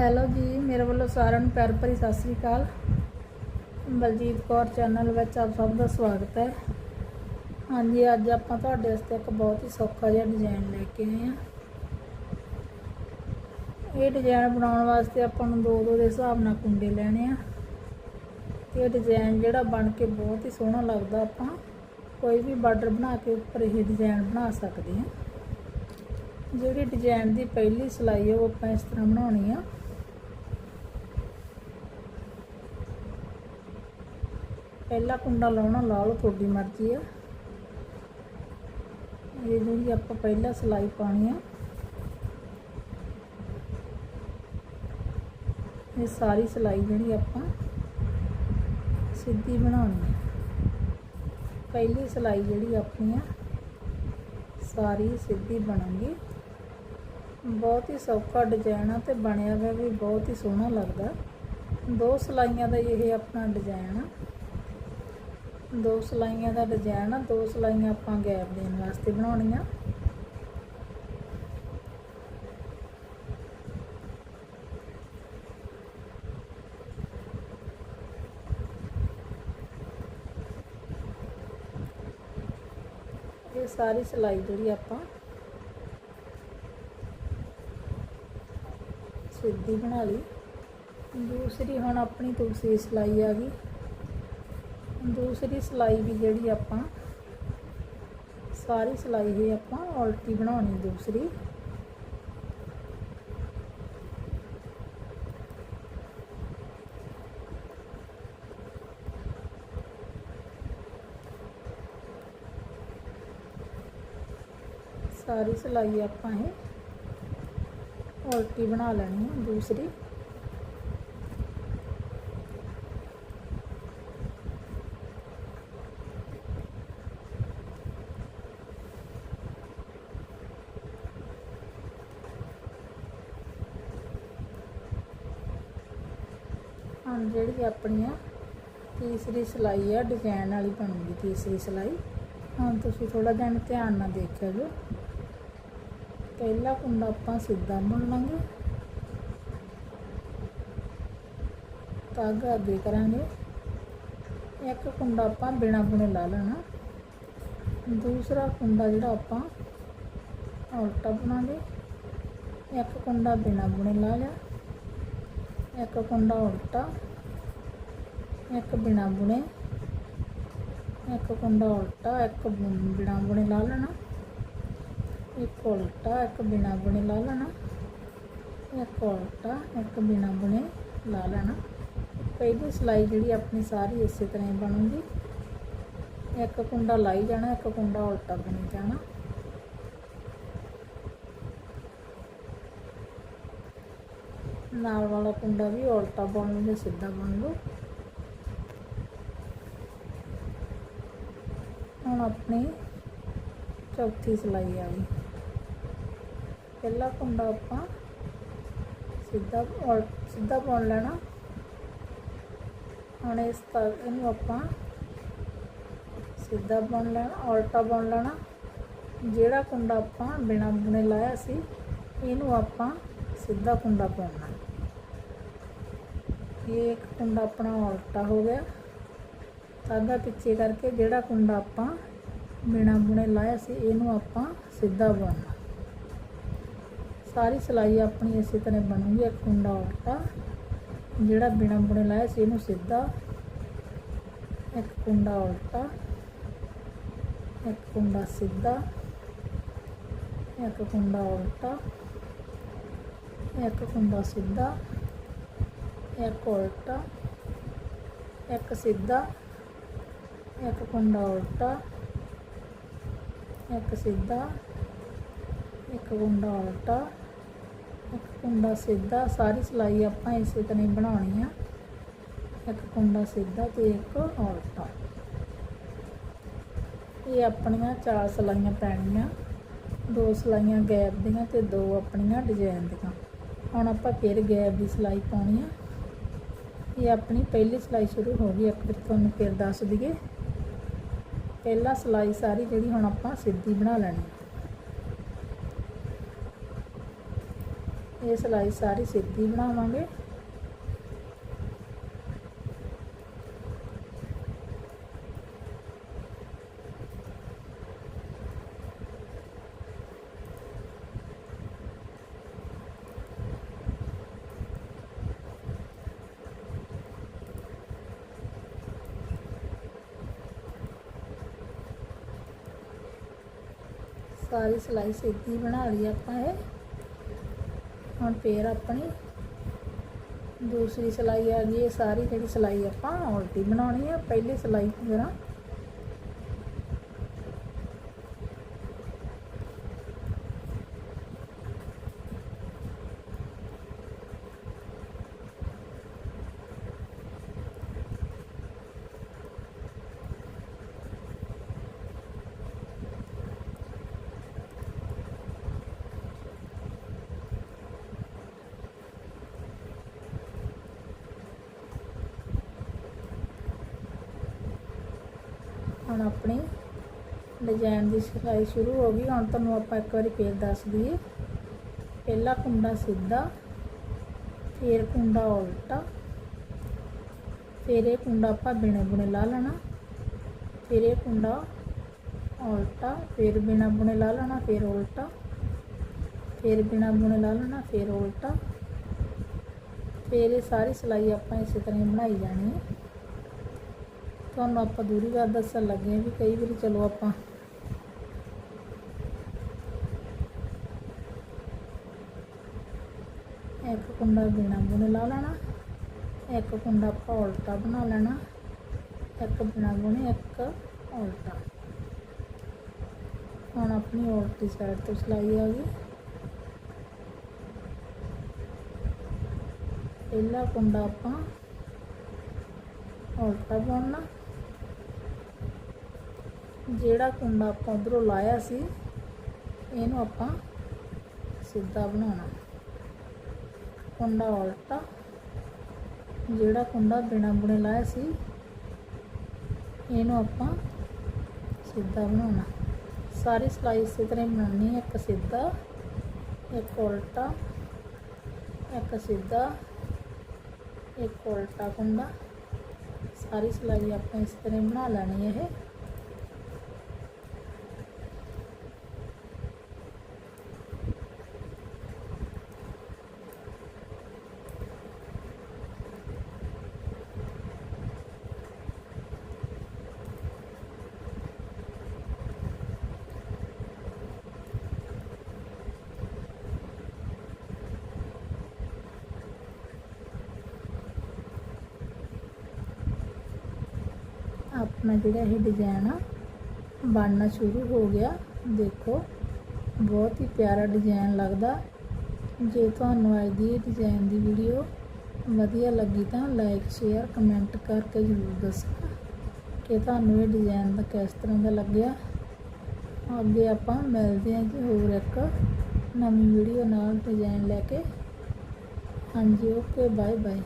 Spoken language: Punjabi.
ਹੈਲੋ ਜੀ, ਮੇਰੇ ਵੱਲੋਂ ਸਾਰਿਆਂ ਨੂੰ ਪਿਆਰ ਭਰੀ ਸਤਿ ਸ੍ਰੀ ਅਕਾਲ। ਬਲਜੀਤ ਕੌਰ ਚੈਨਲ ਵਿੱਚ ਆਪ ਸਭ ਦਾ ਸਵਾਗਤ ਹੈ। ਹਾਂਜੀ, ਅੱਜ ਆਪਾਂ ਤੁਹਾਡੇ ਵਾਸਤੇ ਇੱਕ ਬਹੁਤ ਹੀ ਸੌਖਾ ਜਿਹਾ ਡਿਜ਼ਾਈਨ ਲੈ ਕੇ ਆਏ ਹਾਂ। ਇਹ ਡਿਜ਼ਾਈਨ ਬਣਾਉਣ ਵਾਸਤੇ ਆਪਾਂ ਨੂੰ ਦੋ ਦੋ ਦੇ ਹਿਸਾਬ ਨਾਲ ਕੁੰਡੇ ਲੈਣੇ ਆ। ਤੇ ਇਹ ਡਿਜ਼ਾਈਨ ਜਿਹੜਾ ਬਣ ਕੇ ਬਹੁਤ ਹੀ ਸੋਹਣਾ ਲੱਗਦਾ ਆਪਾਂ। ਕੋਈ ਵੀ ਬਾਰਡਰ ਬਣਾ ਕੇ ਉੱਪਰ ਇਹ ਡਿਜ਼ਾਈਨ ਬਣਾ ਸਕਦੇ ਹਾਂ। ਜਿਹੜੀ ਡਿਜ਼ਾਈਨ ਦੀ ਪਹਿਲੀ ਸਿਲਾਈ ਹੈ ਉਹ ਆਪਾਂ ਇਸ ਤਰ੍ਹਾਂ ਬਣਾਉਣੀ ਆ। ਪਹਿਲਾ ਕੁੰਡਾ ਲਾਉਣਾ ਲਾ ਲਓ ਤੁਹਾਡੀ ਮਰਜ਼ੀ ਆ। ਇਹ ਜਿਹੜੀ ਆਪਾਂ ਪਹਿਲਾ ਸਿਲਾਈ ਪਾਣੀ ਆ, ਇਹ ਸਾਰੀ ਸਿਲਾਈ ਜਿਹੜੀ ਆਪਾਂ ਸਿੱਧੀ ਬਣਾਉਣੀ ਹੈ ਪਹਿਲੀ ਸਿਲਾਈ ਜਿਹੜੀ ਆਪਣੀ ਆ, ਸਾਰੀ ਸਿੱਧੀ ਬਣੂਗੀ ਬਹੁਤ ਹੀ ਸੌਖਾ ਡਿਜ਼ਾਈਨ ਆ ਤੇ ਬਣਿਆ ਹੋਇਆ ਵੀ ਬਹੁਤ ਹੀ ਸੋਹਣਾ ਲੱਗਦਾ। ਦੋ ਸਲਾਈਆਂ ਦਾ ਇਹ ਆਪਣਾ ਡਿਜ਼ਾਈਨ ਆ। ਦੋ ਸਲਾਈਆਂ ਦਾ ਡਿਜ਼ਾਈਨ ਆ, ਦੋ ਸਲਾਈਆਂ ਆਪਾਂ ਗੈਪ ਦੇਣ ਵਾਸਤੇ ਬਣਾਉਣੀਆਂ। ਇਹ ਸਾਰੀ ਸਿਲਾਈ ਜਿਹੜੀ ਆਪਾਂ ਸਿੱਧੀ ਬਣਾ ਲਈ। ਦੂਸਰੀ ਹੁਣ ਆਪਣੀ ਤੁਲਸੀ ਸਿਲਾਈ ਆ ਗਈ। ਦੂਸਰੀ ਸਿਲਾਈ ਵੀ ਜਿਹੜੀ ਆਪਾਂ, ਸਾਰੀ ਸਿਲਾਈ ਹੀ ਆਪਾਂ ਉਲਟੀ ਬਣਾਉਣੀ ਦੂਸਰੀ। ਸਾਰੀ ਸਿਲਾਈ ਆਪਾਂ ਇਹ ਉਲਟੀ ਬਣਾ ਲੈਣੀ ਹੈ ਦੂਸਰੀ। ਹੁਣ ਜਿਹੜੀ ਆਪਣੀ ਆ ਤੀਸਰੀ ਸਿਲਾਈ ਆ ਡਿਜ਼ਾਈਨ ਵਾਲੀ ਬਣੂਗੀ ਤੀਸਰੀ ਸਿਲਾਈ। ਹੁਣ ਤੁਸੀਂ ਥੋੜਾ ਜਿਹਾ ਧਿਆਨ ਨਾਲ ਦੇਖਿਆ ਜੋ ਪਹਿਲਾ ਕੁੰਡਾ ਆਪਾਂ ਸਿੱਧਾ ਬੁਣ ਲਾਂਗੇ। ਧਾਗਾ ਅੱਗੇ ਕਰਾਂਗੇ। ਇੱਕ ਕੁੰਡਾ ਆਪਾਂ ਬਿਨਾ ਬੁਣੇ ਲਾ ਲੈਣਾ। ਦੂਸਰਾ ਕੁੰਡਾ ਜਿਹੜਾ ਆਪਾਂ ਉਲਟਾ ਬਣਾਂਗੇ। ਇੱਕ ਕੁੰਡਾ ਬਿਨਾ ਬੁਣੇ ਲਾ ਲਿਆ। ਇੱਕ ਕੁੰਡਾ ਉਲਟਾ। ਇੱਕ ਬਿਨਾ ਬੁਣੇ ਇੱਕ ਕੁੰਡਾ ਉਲਟਾ, ਇੱਕ ਬਿਨਾ ਬੁਣੇ ਲਾ ਲੈਣਾ। ਇੱਕ ਉਲਟਾ, ਇੱਕ ਬਿਨਾ ਬੁਣੇ ਲਾ ਲੈਣਾ। ਇੱਕ ਉਲਟਾ, ਇੱਕ ਬਿਨਾ ਬੁਣੇ ਲਾ ਲੈਣਾ। ਪਹਿਲੀ ਸਿਲਾਈ ਜਿਹੜੀ ਆਪਣੀ ਸਾਰੀ ਇਸੇ ਤਰ੍ਹਾਂ ਹੀ ਬਣੂਗੀ। ਇੱਕ ਕੁੰਡਾ ਲਾਈ ਜਾਣਾ, ਇੱਕ ਕੁੰਡਾ ਉਲਟਾ ਬਣੀ ਜਾਣਾ। ਨਾਲ ਵਾਲਾ ਕੁੰਡਾ ਵੀ ਉਲਟਾ ਬੁਣ ਲਓ ਸਿੱਧਾ ਬੁਣ ਲਓ ਹੁਣ ਆਪਣੀ ਚੌਥੀ ਸਿਲਾਈ ਆ ਗਈ। ਪਹਿਲਾ ਕੁੰਡਾ ਆਪਾਂ ਸਿੱਧਾ ਉਲ ਸਿੱਧਾ ਪਾਉਣ ਲੈਣਾ। ਹੁਣ ਇਸ ਤਰ੍ਹਾਂ ਇਹਨੂੰ ਆਪਾਂ ਸਿੱਧਾ ਬਣ ਲੈਣਾ, ਉਲਟਾ ਬੁਣ ਲੈਣਾ। ਜਿਹੜਾ ਕੁੰਡਾ ਆਪਾਂ ਬਿਨਾ ਬੁਣੇ ਲਾਇਆ ਸੀ, ਇਹਨੂੰ ਆਪਾਂ ਸਿੱਧਾ ਕੁੰਡਾ ਪਾਉਣਾ। ਇਹ ਇੱਕ ਕੁੰਡਾ ਆਪਣਾ ਉਲਟਾ ਹੋ ਗਿਆ। ਧਾਗਾ ਪਿੱਛੇ ਕਰਕੇ ਜਿਹੜਾ ਕੁੰਡਾ ਆਪਾਂ ਬਿਨਾ ਬੁਣੇ ਲਾਇਆ ਸੀ, ਇਹਨੂੰ ਆਪਾਂ ਸਿੱਧਾ ਬੁਣਨਾ ਸਾਰੀ ਸਿਲਾਈ ਆਪਣੀ ਇਸੇ ਤਰ੍ਹਾਂ ਬਣੂਗੀ ਇੱਕ ਕੁੰਡਾ ਉਲਟਾ ਜਿਹੜਾ ਬਿਨਾ ਬੁਣੇ ਲਾਇਆ ਸੀ, ਇਹਨੂੰ ਸਿੱਧਾ ਇੱਕ ਕੁੰਡਾ ਉਲਟਾ ਇੱਕ ਕੁੰਡਾ ਸਿੱਧਾ, ਇੱਕ ਕੁੰਡਾ ਉਲਟਾ ਇੱਕ ਕੁੰਡਾ ਸਿੱਧਾ, ਇੱਕ ਉਲਟਾ ਇੱਕ ਸਿੱਧਾ, ਇੱਕ ਕੁੰਡਾ ਉਲਟਾ ਇੱਕ ਸਿੱਧਾ, ਇੱਕ ਕੁੰਡਾ ਉਲਟਾ, ਇੱਕ ਕੁੰਡਾ ਸਿੱਧਾ। ਸਾਰੀ ਸਿਲਾਈ ਆਪਾਂ ਇਸੇ ਤਰ੍ਹਾਂ ਹੀ ਬਣਾਉਣੀ ਆ। ਇੱਕ ਕੁੰਡਾ ਸਿੱਧਾ ਤੇ ਇੱਕ ਉਲਟਾ। ਇਹ ਆਪਣੀਆਂ ਚਾਰ ਸਿਲਾਈਆਂ ਪੈਣੀਆਂ। ਦੋ ਸਿਲਾਈਆਂ ਗੈਪ ਦੀਆਂ ਤੇ ਦੋ ਆਪਣੀਆਂ ਡਿਜ਼ਾਈਨ ਦੀਆਂ। ਹੁਣ ਆਪਾਂ ਫਿਰ ਗੈਪ ਦੀ ਸਿਲਾਈ ਪਾਉਣੀ ਆ। ਇਹ ਆਪਣੀ ਪਹਿਲੀ ਸਿਲਾਈ ਸ਼ੁਰੂ ਹੋ ਗਈ। ਇੱਕ ਵਾਰ ਤੁਹਾਨੂੰ ਫਿਰ ਦੱਸ ਦਈਏ। ਪਹਿਲਾਂ ਸਿਲਾਈ ਸਾਰੀ ਜਿਹੜੀ ਹੁਣ ਆਪਾਂ ਸਿੱਧੀ ਬਣਾ ਲੈਣੀ ਇਹ ਸਿਲਾਈ ਸਾਰੀ ਸਿੱਧੀ ਬਣਾਵਾਂਗੇ। ਸਾਰੀ ਸਿਲਾਈ ਸਿੱਧੀ ਬਣਾ ਲਈ ਆਪਾਂ ਇਹ। ਹੁਣ ਫੇਰ ਆਪਣੀ ਦੂਸਰੀ ਸਿਲਾਈ ਆ ਗਈ, ਇਹ ਸਾਰੀ ਜਿਹੜੀ ਸਿਲਾਈ ਆਪਾਂ ਉਲਟੀ ਬਣਾਉਣੀ ਆ। ਪਹਿਲੀ ਸਿਲਾਈ ਦੀ ਤਰ੍ਹਾਂ ਹੁਣ ਆਪਣੀ ਡਿਜ਼ਾਈਨ ਦੀ ਸਿਲਾਈ ਸ਼ੁਰੂ ਹੋ ਗਈ। ਹੁਣ ਤੁਹਾਨੂੰ ਆਪਾਂ ਇੱਕ ਵਾਰੀ ਫੇਰ ਦੱਸ ਦਈਏ। ਪਹਿਲਾ ਕੁੰਡਾ ਸਿੱਧਾ, ਫੇਰ ਕੁੰਡਾ ਉਲਟਾ, ਫਿਰ ਇਹ ਕੁੰਡਾ ਆਪਾਂ ਬਿਨੇ ਬੁਣੇ ਲਾ ਲੈਣਾ, ਫਿਰ ਇਹ ਕੁੰਡਾ ਉਲਟਾ, ਫਿਰ ਬਿਨਾ ਬੁਣੇ ਲਾ ਲੈਣਾ, ਫਿਰ ਉਲਟਾ, ਫਿਰ ਬਿਨਾ ਬੁਣੇ ਲਾ ਲੈਣਾ, ਫਿਰ ਉਲਟਾ। ਫਿਰ ਇਹ ਸਾਰੀ ਸਿਲਾਈ ਆਪਾਂ ਇਸੇ ਤਰ੍ਹਾਂ ਹੀ ਬਣਾਈ ਜਾਣੀ ਹੈ। ਤੁਹਾਨੂੰ ਆਪਾਂ ਦੂਰੀ ਗੱਲ ਦੱਸਣ ਲੱਗੇ ਹਾਂ ਵੀ ਕਈ ਵਾਰੀ ਚਲੋ ਆਪਾਂ ਇੱਕ ਕੁੰਡਾ ਬਿਨਾ ਬੁਣੇ ਲਾ ਲੈਣਾ, ਇੱਕ ਕੁੰਡਾ ਆਪਾਂ ਉਲਟਾ ਬਣਾ ਲੈਣਾ, ਇੱਕ ਬਿਨਾ ਬੁਣੇ ਇੱਕ ਉਲਟਾ। ਹੁਣ ਆਪਣੀ ਉਲਟੀ ਸਾਈਡ ਤੋਂ ਸਿਲਾਈ ਆ ਗਈ। ਪਹਿਲਾ ਕੁੰਡਾ ਆਪਾਂ ਉਲਟਾ ਬੁਣਨਾ। ਜਿਹੜਾ ਕੁੰਡਾ ਆਪਾਂ ਉਧਰੋਂ ਲਾਇਆ ਸੀ, ਇਹਨੂੰ ਆਪਾਂ ਸਿੱਧਾ ਬਣਾਉਣਾ। ਕੁੰਡਾ ਉਲਟਾ, ਜਿਹੜਾ ਕੁੰਡਾ ਬਿਨਾ ਬੁਣੇ ਲਾਇਆ ਸੀ, ਇਹਨੂੰ ਆਪਾਂ ਸਿੱਧਾ ਬਣਾਉਣਾ। ਸਾਰੀ ਸਿਲਾਈ ਇਸੇ ਤਰ੍ਹਾਂ ਬਣਾਉਣੀ ਹੈ, ਇੱਕ ਸਿੱਧਾ, ਇੱਕ ਉਲਟਾ, ਇੱਕ ਸਿੱਧਾ, ਇੱਕ ਉਲਟਾ ਕੁੰਡਾ। ਸਾਰੀ ਸਿਲਾਈ ਆਪਾਂ ਇਸ ਤਰ੍ਹਾਂ ਬਣਾ ਲੈਣੀ ਹੈ ਇਹ। ਆਪਣਾ ਜਿਹੜਾ ਇਹ ਡਿਜ਼ਾਈਨ ਆ, ਬਣਨਾ ਸ਼ੁਰੂ ਹੋ ਗਿਆ। ਦੇਖੋ, ਬਹੁਤ ਹੀ ਪਿਆਰਾ ਡਿਜ਼ਾਈਨ ਲੱਗਦਾ। ਜੇ ਤੁਹਾਨੂੰ ਅੱਜ ਦੀ ਇਹ ਡਿਜ਼ਾਈਨ ਦੀ ਵੀਡੀਓ ਵਧੀਆ ਲੱਗੀ ਤਾਂ ਲਾਈਕ ਸ਼ੇਅਰ ਕਮੈਂਟ ਕਰਕੇ ਜ਼ਰੂਰ ਦੱਸਣਾ ਕਿ ਤੁਹਾਨੂੰ ਇਹ ਡਿਜ਼ਾਈਨ ਦਾ ਕਿਸ ਤਰ੍ਹਾਂ ਦਾ ਲੱਗਿਆ। ਅੱਗੇ ਆਪਾਂ ਮਿਲਦੇ ਹਾਂ ਜੀ ਹੋਰ ਇੱਕ ਨਵੀਂ ਵੀਡੀਓ ਨਾਲ ਡਿਜ਼ਾਈਨ ਲੈ ਕੇ। ਹਾਂਜੀ ਓਕੇ ਬਾਏ ਬਾਏ